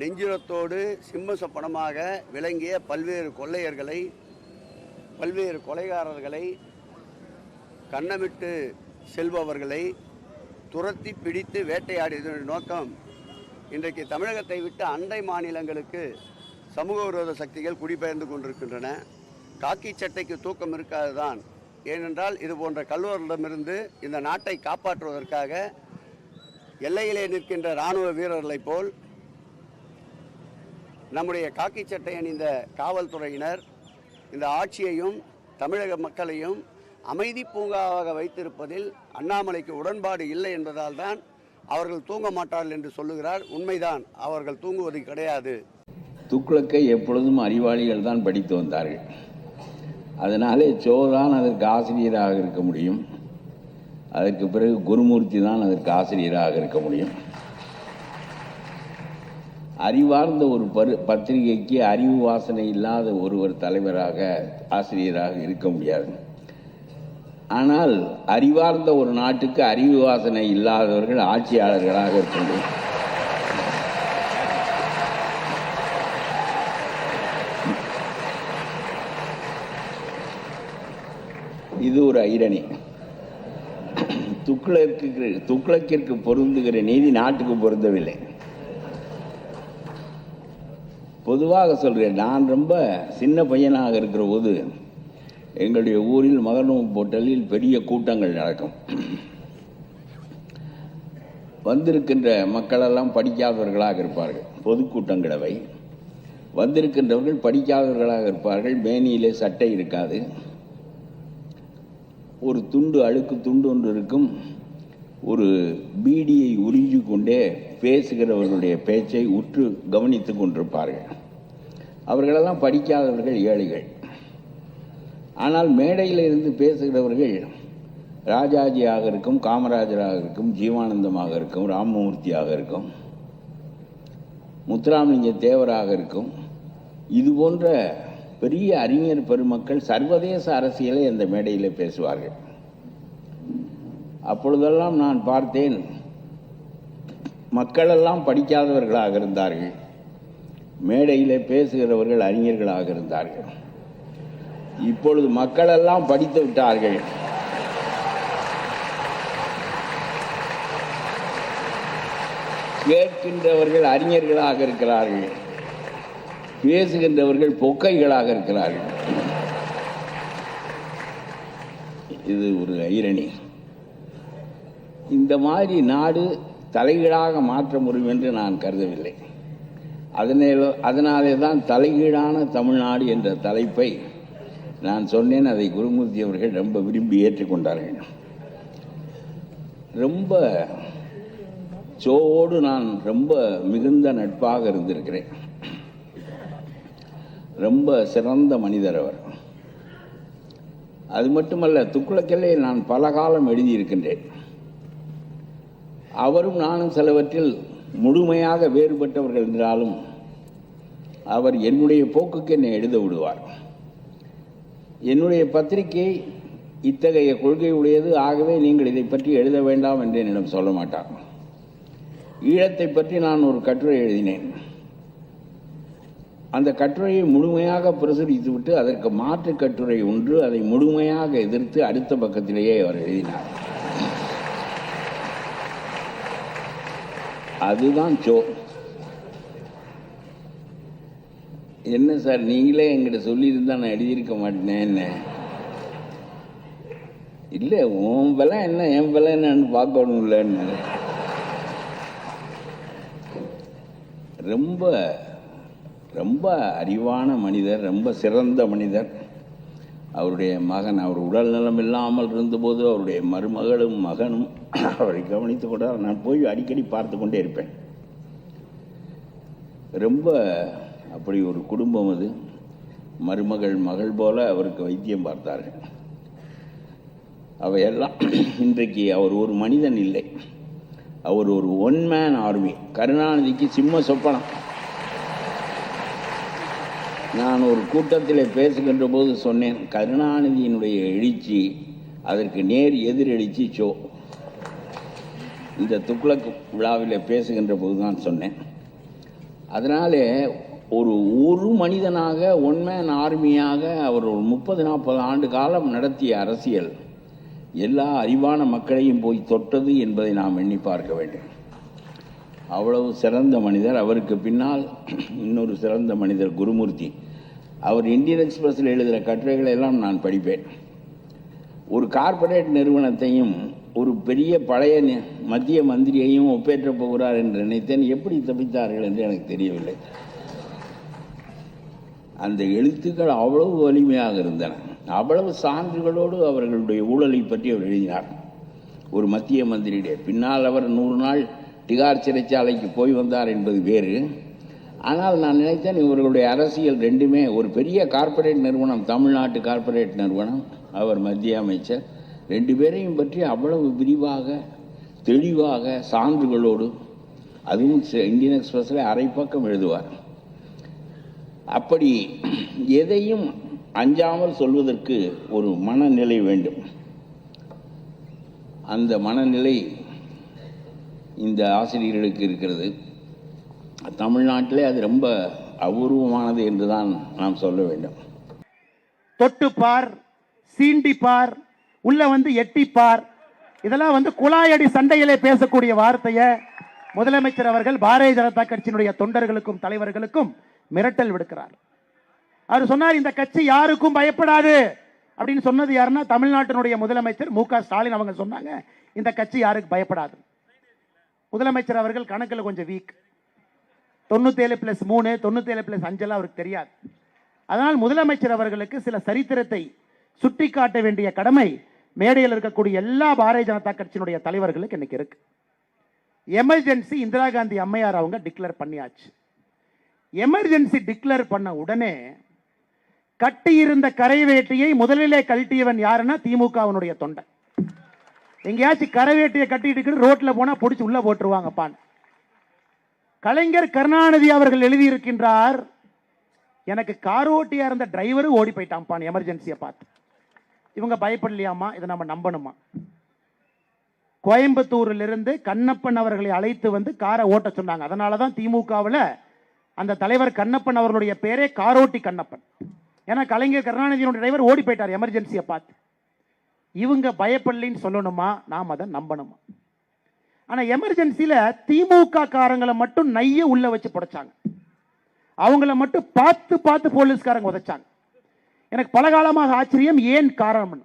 நெஞ்சுரத்தோடு சிம்மசப்பனமாக விளங்கிய பல்வேறு கொள்ளையர்களை பல்வேறு கொலைகாரர்களை கண்ணமிட்டு செல்பவர்களை துரத்தி பிடித்து வேட்டையாடியதன் நோக்கம் இன்றைக்கு தமிழகத்தை விட்டு அண்டை மாநிலங்களுக்கு சமூக விரோத சக்திகள் குடிபெயர்ந்து கொண்டிருக்கின்றன. காக்கி சட்டைக்கு தூக்கம் இருக்காதுதான். ஏனென்றால் இது போன்ற கல்வர்களிடமிருந்து இந்த நாட்டை காப்பாற்றுவதற்காக எல்லையிலே நிற்கின்ற இராணுவ வீரர்களைப் போல் நம்முடைய காக்கி சட்டை அணிந்த காவல்துறையினர் இந்த ஆட்சியையும் தமிழக மக்களையும் அமைதி பூங்காவாக வைத்திருப்பதில் அண்ணாமலைக்கு உடன்பாடு இல்லை என்பதால் தான் அவர்கள் தூங்க மாட்டார்கள் என்று சொல்லுகிறார். உண்மைதான் அவர்கள் தூங்குவது கிடையாது. துக்குளக்கை எப்பொழுதும் அறிவாளிகள் தான் படித்து வந்தார்கள். அதனாலே சோ தான் அதற்கு ஆசிரியராக இருக்க முடியும். அதற்கு பிறகு குருமூர்த்தி தான் அதற்கு ஆசிரியராக இருக்க முடியும். அறிவார்ந்த ஒரு பரு பத்திரிகைக்கு அறிவு வாசனை இல்லாத ஒருவர் தலைவராக ஆசிரியராக இருக்க முடியாது. ஆனால் அறிவார்ந்த ஒரு நாட்டுக்கு அறிவு வாசனை இல்லாதவர்கள் ஆட்சியாளர்களாக இருக்க முடியும். இது ஒரு ஐரணி. துக்ளக்கு துக்ளக்கிற்கு பொருந்துகிற நீதி நாட்டுக்கு பொருந்தவில்லை. பொதுவாக சொல்கிறேன் நான் ரொம்ப சின்ன பையனாக இருக்கிற போது எங்களுடைய ஊரில் மகனும் போட்டலில் பெரிய கூட்டங்கள் நடக்கும். வந்திருக்கின்ற மக்களெல்லாம் படிக்காதவர்களாக இருப்பார்கள் பொதுக்கூட்டங்களவை வந்திருக்கின்றவர்கள் படிக்காதவர்களாக இருப்பார்கள் மேனியிலே சட்டை இருக்காது. ஒரு துண்டு அழுக்கு துண்டு ஒன்று இருக்கும். ஒரு பீடியை உறிஞ்சு கொண்டே பேசுகிறவர்களுடைய பேச்சை உற்று கவனித்து கொண்டிருப்பார்கள். அவர்களெல்லாம் படிக்காதவர்கள் ஏழைகள். ஆனால் மேடையில் இருந்து பேசுகிறவர்கள் ராஜாஜியாக இருக்கும் காமராஜராக இருக்கும் ஜீவானந்தமாக இருக்கும் ராமமூர்த்தியாக இருக்கும் முத்துராமலிங்க தேவராக இருக்கும். இது போன்ற பெரிய அறிஞர் பெருமக்கள் சர்வதேச அரசியலை அந்த மேடையில் பேசுவார்கள். அப்பொழுதெல்லாம் நான் பார்த்தேன் மக்களெல்லாம் படிக்காதவர்களாக இருந்தார்கள். மேடையிலே பேசுகிறவர்கள் அறிஞர்களாக இருந்தார்கள். இப்பொழுது மக்களெல்லாம் படித்து விட்டார்கள். கேட்கின்றவர்கள் அறிஞர்களாக இருக்கிறார்கள். பேசுகின்றவர்கள் பொக்கைகளாக இருக்கிறார்கள். இது ஒரு ஐரணி. இந்த மாதிரி நாடு தலைகீழாக மாற்ற முடியும் என்று நான் கருதவில்லை. அதனே அதனாலே தான் தலைகீழான தமிழ்நாடு என்ற தலைப்பை நான் சொன்னேன். அதை குருமூர்த்தி அவர்கள் ரொம்ப விரும்பி ஏற்றுக்கொண்டார்கள். ரொம்ப சோவோடு நான் ரொம்ப மிகுந்த நட்பாக இருந்திருக்கிறேன். ரொம்ப சிறந்த மனிதர் அவர். அது மட்டுமல்ல துக்குளக்கெல்லையை நான் பல காலம் எழுதியிருக்கின்றேன். அவரும் நானும் சிலவற்றில் முழுமையாக வேறுபட்டவர்கள் என்றாலும் அவர் என்னுடைய போக்குக்கு என்னை எழுத விடுவார். என்னுடைய பத்திரிகை இத்தகைய கொள்கை உடையது ஆகவே நீங்கள் இதை பற்றி எழுத வேண்டாம் என்று என்னிடம் சொல்ல மாட்டார். ஈழத்தை பற்றி நான் ஒரு கட்டுரை எழுதினேன். அந்த கட்டுரையை முழுமையாக பிரசுரித்துவிட்டு அதற்கு மாற்று கட்டுரை ஒன்று அதை முழுமையாக எதிர்த்து அடுத்த பக்கத்திலேயே அவர் எழுதினார். அதுதான் சோ என்ன சார் நீங்களே என்கிட்ட சொல்லியிருந்தா நான் எழுதியிருக்க மாட்டேனே என்ன? இல்லை உன் விலை என்ன என் விலை என்னன்னு பார்க்கணும்லன்னு ரொம்ப ரொம்ப அறிவான மனிதர் ரொம்ப சிறந்த மனிதர். அவருடைய மகன் அவர் உடல் நலம் இல்லாமல் இருந்தபோது அவருடைய மருமகளும் மகனும் அவரை கவனித்து கூட நான் போய் அடிக்கடி பார்த்து கொண்டே இருப்பேன். ரொம்ப அப்படி ஒரு குடும்பம் அது. மருமகள் மகள் போல அவருக்கு வைத்தியம் பார்த்தார்கள். அவையெல்லாம் இன்றைக்கு அவர் ஒரு மனிதன் இல்லை. அவர் ஒரு ஒன் மேன் ஆர்மி கருணாநிதிக்கு சிம்ம சொப்பனம். நான் ஒரு கூட்டத்தில் பேசுகின்ற போது சொன்னேன் கருணாநிதியினுடைய எழுச்சி அதற்கு நேர் எதிரெழுச்சி சோ. இந்த துக்ளக் விழாவில் பேசுகின்ற போது தான் சொன்னேன். அதனாலே ஒரு ஒரு மனிதனாக ஒன்மேன் ஆர்மியாக அவர் ஒரு முப்பது நாற்பது ஆண்டு காலம் நடத்திய அரசியல் எல்லா அறிவான மக்களையும் போய் தொட்டது என்பதை நாம் எண்ணி பார்க்க வேண்டும். அவ்வளவு சிறந்த மனிதர். அவருக்கு பின்னால் இன்னொரு சிறந்த மனிதர் குருமூர்த்தி. அவர் இந்தியன் எக்ஸ்பிரஸில் எழுதுகிற கட்டுரைகளை எல்லாம் நான் படிப்பேன். ஒரு கார்ப்பரேட் நிறுவனத்தையும் ஒரு பெரிய பழைய நி- மத்திய மந்திரியையும் ஒப்பேற்றப் போகிறார் என்று நினைத்தேன். எப்படி தப்பித்தார்கள் என்று எனக்கு தெரியவில்லை. அந்த எழுத்துக்கள் அவ்வளவு வலிமையாக இருந்தன. அவ்வளவு சான்றுகளோடு அவர்களுடைய ஊழலை பற்றி அவர் எழுதினார். ஒரு மத்திய மந்திரியுடைய பின்னால் அவர் நூறு நாள் டிகார் சிறைச்சாலைக்கு போய் வந்தார் என்பது வேறு. ஆனால் நான் நினைத்தேன் இவர்களுடைய அரசியல் ரெண்டுமே ஒரு பெரிய கார்ப்பரேட் நிறுவனம் தமிழ்நாட்டு கார்ப்பரேட் நிறுவனம் அவர் மத்திய அமைச்சர். ரெண்டு பேரையும் பற்றி அவ்வளவு விரிவாக தெளிவாக சான்றுகளோடு அதுவும் இந்தியன் எக்ஸ்பிரஸில் அரை பக்கம் எழுதுவார். அப்படி எதையும் அஞ்சாமல் சொல்வதற்கு ஒரு மனநிலை வேண்டும். அந்த மனநிலை இந்த ஆசிரியர்களுக்கு இருக்கிறது. தமிழ்நாட்டிலே அது ரொம்ப அபூர்வமானது என்றுதான் நாம் சொல்ல வேண்டும். தொட்டுப்பார் சீண்டிப்பார் உள்ள வந்து எட்டிப்பார். இதெல்லாம் வந்து குழாயடி சண்டையிலே பேசக்கூடிய வார்த்தையை முதலமைச்சர் அவர்கள் பாரதிய ஜனதா கட்சியினுடைய தொண்டர்களுக்கும் தலைவர்களுக்கும் மிரட்டல் விடுக்கிறார். அவர் சொன்னார் இந்த கட்சி யாருக்கும் பயப்படாது. அப்படின்னு சொன்னது யாருன்னா தமிழ்நாட்டினுடைய முதலமைச்சர் மு ஸ்டாலின் அவங்க சொன்னாங்க இந்த கட்சி யாருக்கு பயப்படாது. முதலமைச்சர் அவர்கள் கணக்கில் கொஞ்சம் வீக் தொண்ணூத்தேழு பிளஸ் மூணு தொண்ணூத்தேழு பிளஸ் அஞ்செல்லாம் அவருக்கு தெரியாது. அதனால் முதலமைச்சர் அவர்களுக்கு சில சரித்திரத்தை சுட்டி காட்ட வேண்டிய கடமை மேடையில் இருக்கக்கூடிய எல்லா பாரதிய ஜனதா கட்சியினுடைய தலைவர்களுக்கு இன்னைக்கு இருக்கு. எமர்ஜென்சி இந்திரா காந்தி அம்மையார் அவங்க டிக்ளேர் பண்ணியாச்சு. எமர்ஜென்சி டிக்ளேர் பண்ண உடனே கட்டியிருந்த கரைவேட்டியை முதலிலே கழட்டியவன் யாருன்னா திமுகவினுடைய தொண்டை எங்கேயாச்சும் கரைவேட்டியை கட்டிட்டு ரோட்டில் போனால் பிடிச்சி உள்ளே போட்டுருவாங்கப்பான் கலைஞர் கருணாநிதி அவர்கள் எழுதியிருக்கின்றார் எனக்கு காரோட்டியாக இருந்த டிரைவரும் ஓடி போயிட்டான்ப்பான் எமர்ஜென்சியை பார்த்து. இவங்க பயப்படலையாமா இதை நம்ம நம்பணுமா? கோயம்புத்தூரிலிருந்து கண்ணப்பன் அவர்களை அழைத்து வந்து காரை ஓட்ட சொன்னாங்க. அதனால தான் திமுகவில் அந்த தலைவர் கண்ணப்பன் அவர்களுடைய பேரே காரோட்டி கண்ணப்பன். ஏன்னா கலைஞர் கருணாநிதியினுடைய டிரைவர் ஓடி போயிட்டார் எமர்ஜென்சியை பார்த்து. இவங்க பயப்படலைன்னு சொல்லணுமா? நாம் அதை நம்பணுமா? ஆனால் எமர்ஜென்சியில் திமுக காரங்களை மட்டும் நைய உள்ள வச்சு புடைச்சாங்க. அவங்கள மட்டும் பார்த்து பார்த்து போலீஸ்காரங்க உதைச்சாங்க. எனக்கு பல காலமாக ஆச்சரியம் ஏன் காரணம்னு.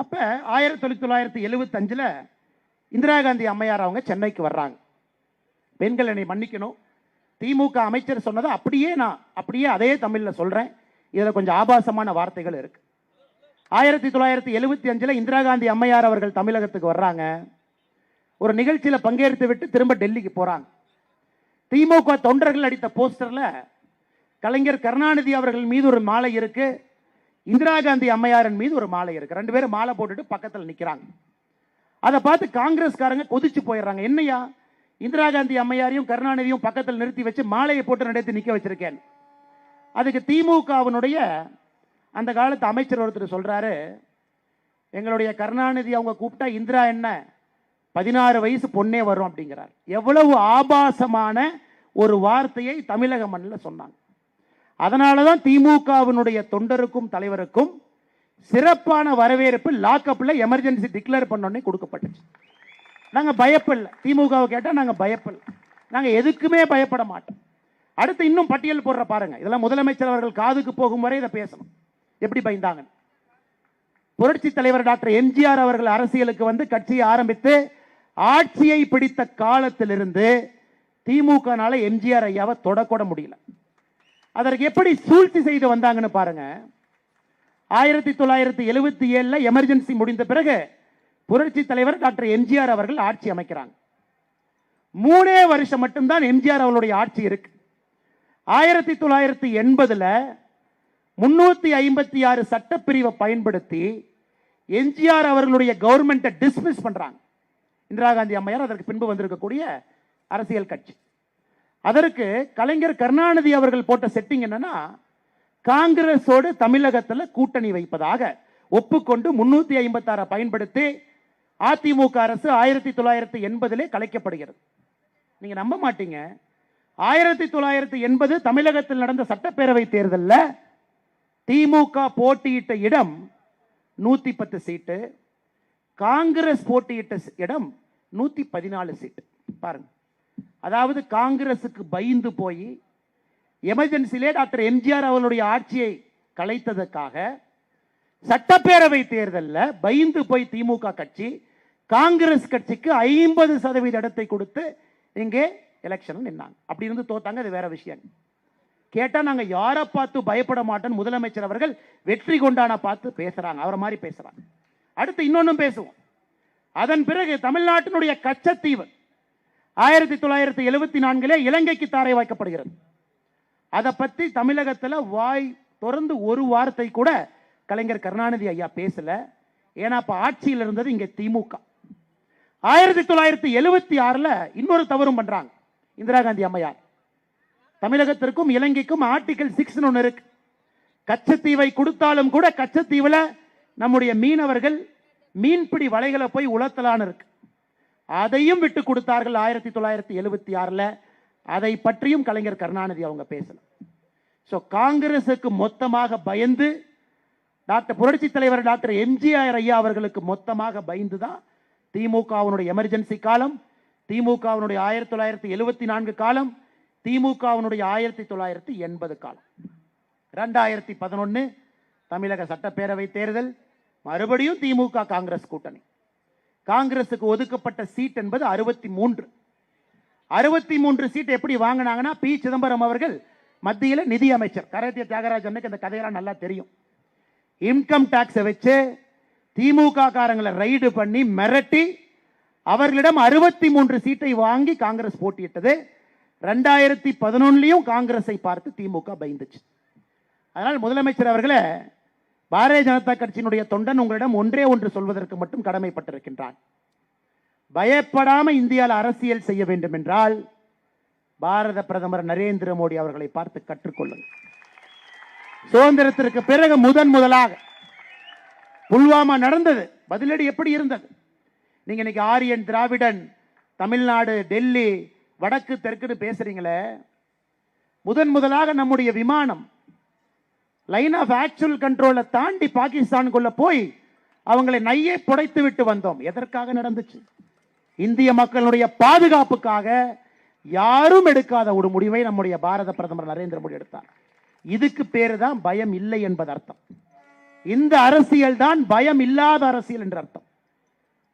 அப்போ ஆயிரத்தி தொள்ளாயிரத்தி எழுபத்தஞ்சில் இந்திரா காந்தி அம்மையார் அவங்க சென்னைக்கு வர்றாங்க. பெண்கள் என்னை மன்னிக்கணும். திமுக அமைச்சர் சொன்னதை அப்படியே நான் அப்படியே அதே தமிழில் சொல்கிறேன் இதில் கொஞ்சம் ஆபாசமான வார்த்தைகள் இருக்குது ஆயிரத்தி தொள்ளாயிரத்தி எழுபத்தி அஞ்சில் இந்திரா காந்தி அம்மையார் அவர்கள் தமிழகத்துக்கு வர்றாங்க. ஒரு நிகழ்ச்சியில் பங்கேற்று விட்டு திரும்ப டெல்லிக்கு போகிறாங்க திமுக தொண்டர்கள் அடித்த போஸ்டரில் கலைஞர் கருணாநிதி அவர்கள் மீது ஒரு மாலை இருக்கு. இந்திரா காந்தி அம்மையாரின் மீது ஒரு மாலை இருக்கு. ரெண்டு பேரும் மாலை போட்டுட்டு பக்கத்தில் நிற்கிறாங்க அதை பார்த்து காங்கிரஸ்காரங்க கொதிச்சு போயிடுறாங்க. என்னையா? இந்திரா காந்தி அம்மையாரையும் கருணாநிதியும் பக்கத்தில் நிறுத்தி வச்சு மாலையை போட்டு நடத்தி நிற்க வச்சிருக்கேன். அதுக்கு திமுகவினுடைய அந்த காலத்து அமைச்சர் ஒருத்தர் சொல்றாரு எங்களுடைய கருணாநிதி அவங்க கூப்பிட்டா இந்திரா என்ன? பதினாறு வயசு பொண்ணே வரும் அப்படிங்கிறார். எவ்வளவு ஆபாசமான ஒரு வார்த்தையை தமிழக மண்ணில் சொன்னாங்க. அதனால தான் திமுகவினுடைய தொண்டருக்கும் தலைவருக்கும் சிறப்பான வரவேற்பு லாக்அப்ல எமர்ஜென்சி டிக்ளேர் பண்ணோடனே கொடுக்கப்பட்டுச்சு. நாங்க பயப்படல. திமுகவை கேட்டா நாங்க பயப்படல. நாங்க எதுக்குமே பயப்பட மாட்டோம். அடுத்து இன்னும் பட்டியல் போடுற பாருங்க. இதெல்லாம் முதலமைச்சர் அவர்கள் காதுக்கு போகும் வரை இதை பேசணும். எப்படி பயந்தாங்க? புரட்சி தலைவர் டாக்டர் எம்ஜிஆர் அவர்கள் அரசியலுக்கு வந்து கட்சியை ஆரம்பித்து ஆட்சியை பிடித்த காலத்திலிருந்து திமுகனால எம்ஜிஆர் ஐயாவை தொடக்கூட முடியல. அதற்கு எப்படி சூழ்ச்சி செய்து வந்தாங்கன்னு பாருங்க. ஆயிரத்தி தொள்ளாயிரத்தி எழுபத்தி ஏழுல எமர்ஜென்சி முடிந்த பிறகு புரட்சி தலைவர் டாக்டர் எம்ஜிஆர் அவர்கள் ஆட்சி அமைக்கிறாங்க. மூணே வருஷம் மட்டும்தான் எம்ஜிஆர் அவர்களுடைய ஆட்சி இருக்கு. ஆயிரத்தி தொள்ளாயிரத்தி எண்பதுல முன்னூத்தி ஐம்பத்தி ஆறு சட்டப்பிரிவை பயன்படுத்தி எம்ஜிஆர் அவர்களுடைய கவர்மெண்ட்டை டிஸ்மிஸ் பண்றாங்க. இந்திரா காந்தி அம்மையார் அதற்கு பின்பு வந்திருக்கக்கூடிய அரசியல் கட்சி. அதற்கு கலைஞர் கருணாநிதி அவர்கள் போட்ட செட்டிங் என்னன்னா காங்கிரஸோடு தமிழகத்தில் கூட்டணி வைப்பதாக ஒப்புக்கொண்டு முன்னூத்தி ஐம்பத்தாறை பயன்படுத்தி அதிமுக அரசு ஆயிரத்தி தொள்ளாயிரத்தி எண்பதிலே கலைக்கப்படுகிறது. நீங்க நம்ப மாட்டீங்க. ஆயிரத்தி தொள்ளாயிரத்தி எண்பது தமிழகத்தில் நடந்த சட்டப்பேரவை தேர்தலில் திமுக போட்டியிட்ட இடம் நூத்தி பத்து சீட்டு காங்கிரஸ் போட்டியிட்ட இடம் நூத்தி பதினாலு சீட்டு. பாருங்க. அதாவது காங்கிரசுக்கு பயந்து போய் எமர்ஜென்சிலே டாக்டர் எம்ஜிஆர் அவர்களுடைய ஆட்சியை கலைத்ததற்காக சட்டப்பேரவை தேர்தலில் பயந்து போய் திமுக கட்சி காங்கிரஸ் கட்சிக்கு ஐம்பது சதவீத இடத்தை கொடுத்து இங்கே எலெக்ஷன் நின்னாங்க. அப்படி இருந்து தோத்தாங்க அது வேற விஷயம். கேட்டால் நாங்கள் யாரை பார்த்து பயப்பட மாட்டோம் முதலமைச்சர் அவர்கள் வெற்றி கொண்டான பார்த்து பேசுகிறாங்க அவரை மாதிரி பேசுகிறாங்க அடுத்து இன்னொன்றும் பேசுவோம். அதன் பிறகு தமிழ்நாட்டினுடைய கச்சத்தீவு ஆயிரத்தி தொள்ளாயிரத்தி எழுபத்தி நான்கிலே இலங்கைக்கு தாரை வாய்க்கப்படுகிறது. அதை பற்றி தமிழகத்தில் வாய் தொடர்ந்து ஒரு வார்த்தை கூட கலைஞர் கருணாநிதி ஐயா பேசல. ஏன்னா அப்போ ஆட்சியில் இருந்தது இங்கே திமுக. ஆயிரத்தி தொள்ளாயிரத்தி எழுபத்தி ஆறுல இன்னொரு தவறும் பண்ணுறாங்க இந்திரா காந்தி அம்மையார். தமிழகத்திற்கும் இலங்கைக்கும் ஆர்டிகல் சிக்ஸ் ஒன்று இருக்கு. கச்சத்தீவை கொடுத்தாலும் கூட கச்சத்தீவில் நம்முடைய மீனவர்கள் மீன்பிடி வலைகளை போய் உலத்தலான்னு இருக்கு. அதையும் விட்டு கொடுத்தார்கள் ஆயிரத்தி தொள்ளாயிரத்தி எழுபத்தி ஆறில். அதை பற்றியும் கலைஞர் கருணாநிதி அவங்க பேசணும். ஸோ காங்கிரசுக்கு மொத்தமாக பயந்து டாக்டர் புரட்சி தலைவர் டாக்டர் எம்ஜிஆர் ஐயா அவர்களுக்கு மொத்தமாக பயந்து தான் திமுகவினுடைய எமர்ஜென்சி காலம் திமுகவினுடைய ஆயிரத்தி தொள்ளாயிரத்தி எழுபத்தி நான்கு காலம் திமுகவினுடைய ஆயிரத்தி தொள்ளாயிரத்தி எண்பது காலம். ரெண்டாயிரத்தி பதினொன்று தமிழக சட்டப்பேரவை தேர்தல் மறுபடியும் திமுக காங்கிரஸ் கூட்டணி. காங்கிரசுக்கு ஒதுக்கப்பட்ட சீட் என்பது அறுபத்தி மூன்று. அறுபத்தி மூன்று சீட் எப்படி வாங்கினாங்கன்னா பி. சிதம்பரம் அவர்கள் மத்தியில் நிதி அமைச்சர் கரத்திய தியாகராஜனுக்கு இந்த கதையெல்லாம் நல்லா தெரியும். இன்கம் டாக்ஸை வச்சு திமுக காரங்களை ரைடு பண்ணி மிரட்டி அவர்களிடம் அறுபத்தி மூன்று சீட்டை வாங்கி காங்கிரஸ் போட்டியிட்டது. ரெண்டாயிரத்தி பதினொன்னுலையும் காங்கிரஸை பார்த்து திமுக பயந்துச்சு. அதனால் முதலமைச்சர் அவர்களை பாரதிய ஜனதா கட்சியினுடைய தொண்டன் உங்களிடம் ஒன்றே ஒன்று சொல்வதற்கு மட்டும் கடமைப்பட்டிருக்கின்றான். பயப்படாமல் இந்தியாவில் அரசியல் செய்ய வேண்டும் என்றால் பாரத பிரதமர் நரேந்திர மோடி அவர்களை பார்த்து கற்றுக்கொள்ளுங்கள். சுதந்திரத்திற்கு பிறகு முதன் முதலாக புல்வாமா நடந்தது. பதிலடி எப்படி இருந்தது? நீங்க இன்னைக்கு ஆரியன் திராவிடன் தமிழ்நாடு டெல்லி வடக்கு தெற்குன்னு பேசுறீங்களே. முதன் முதலாக நம்முடைய விமானம் லைன் ஆஃப் ஆக்சுவல் கண்ட்ரோலை தாண்டி பாகிஸ்தானுக்குள்ள போய் அவங்களை நையே புடைத்து விட்டு வந்தோம். எதற்காக நடந்துச்சு? இந்திய மக்களுடைய பாதுகாப்புக்காக யாரும் எடுக்காத ஒரு முடிவை நம்முடைய பாரத பிரதமர் நரேந்திர மோடி எடுத்தார். இதுக்கு பேரு தான் பயம் இல்லை என்பது அர்த்தம் இந்த அரசியல் தான் பயம் இல்லாத அரசியல் என்ற அர்த்தம்